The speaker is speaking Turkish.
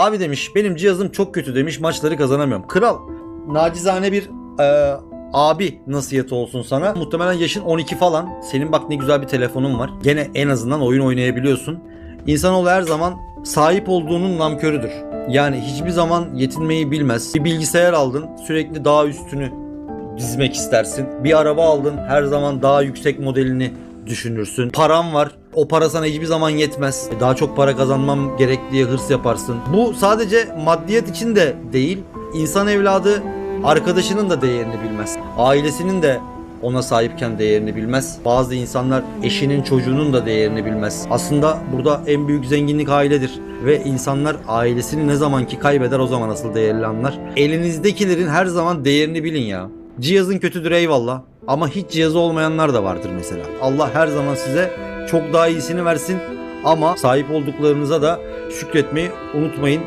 Abi demiş benim cihazım çok kötü demiş maçları kazanamıyorum. Kral nacizane bir e, abi nasihati olsun sana. Muhtemelen yaşın 12 falan. Senin bak ne güzel bir telefonun var. Gene en azından oyun oynayabiliyorsun. İnsanoğlu her zaman sahip olduğunun namkörüdür. Yani hiçbir zaman yetinmeyi bilmez. Bir bilgisayar aldın sürekli daha üstünü dizmek istersin. Bir araba aldın her zaman daha yüksek modelini düşünürsün. Param var. O para sana hiçbir zaman yetmez. Daha çok para kazanmam gerek diye hırs yaparsın. Bu sadece maddiyat için de değil. İnsan evladı arkadaşının da değerini bilmez. Ailesinin de ona sahipken değerini bilmez. Bazı insanlar eşinin çocuğunun da değerini bilmez. Aslında burada en büyük zenginlik ailedir. Ve insanlar ailesini ne zamanki kaybeder o zaman asıl değerli anlar. Elinizdekilerin her zaman değerini bilin ya. Cihazın kötüdür eyvallah. Ama hiç cihazı olmayanlar da vardır mesela. Allah her zaman size çok daha iyisini versin. Ama sahip olduklarınıza da şükretmeyi unutmayın.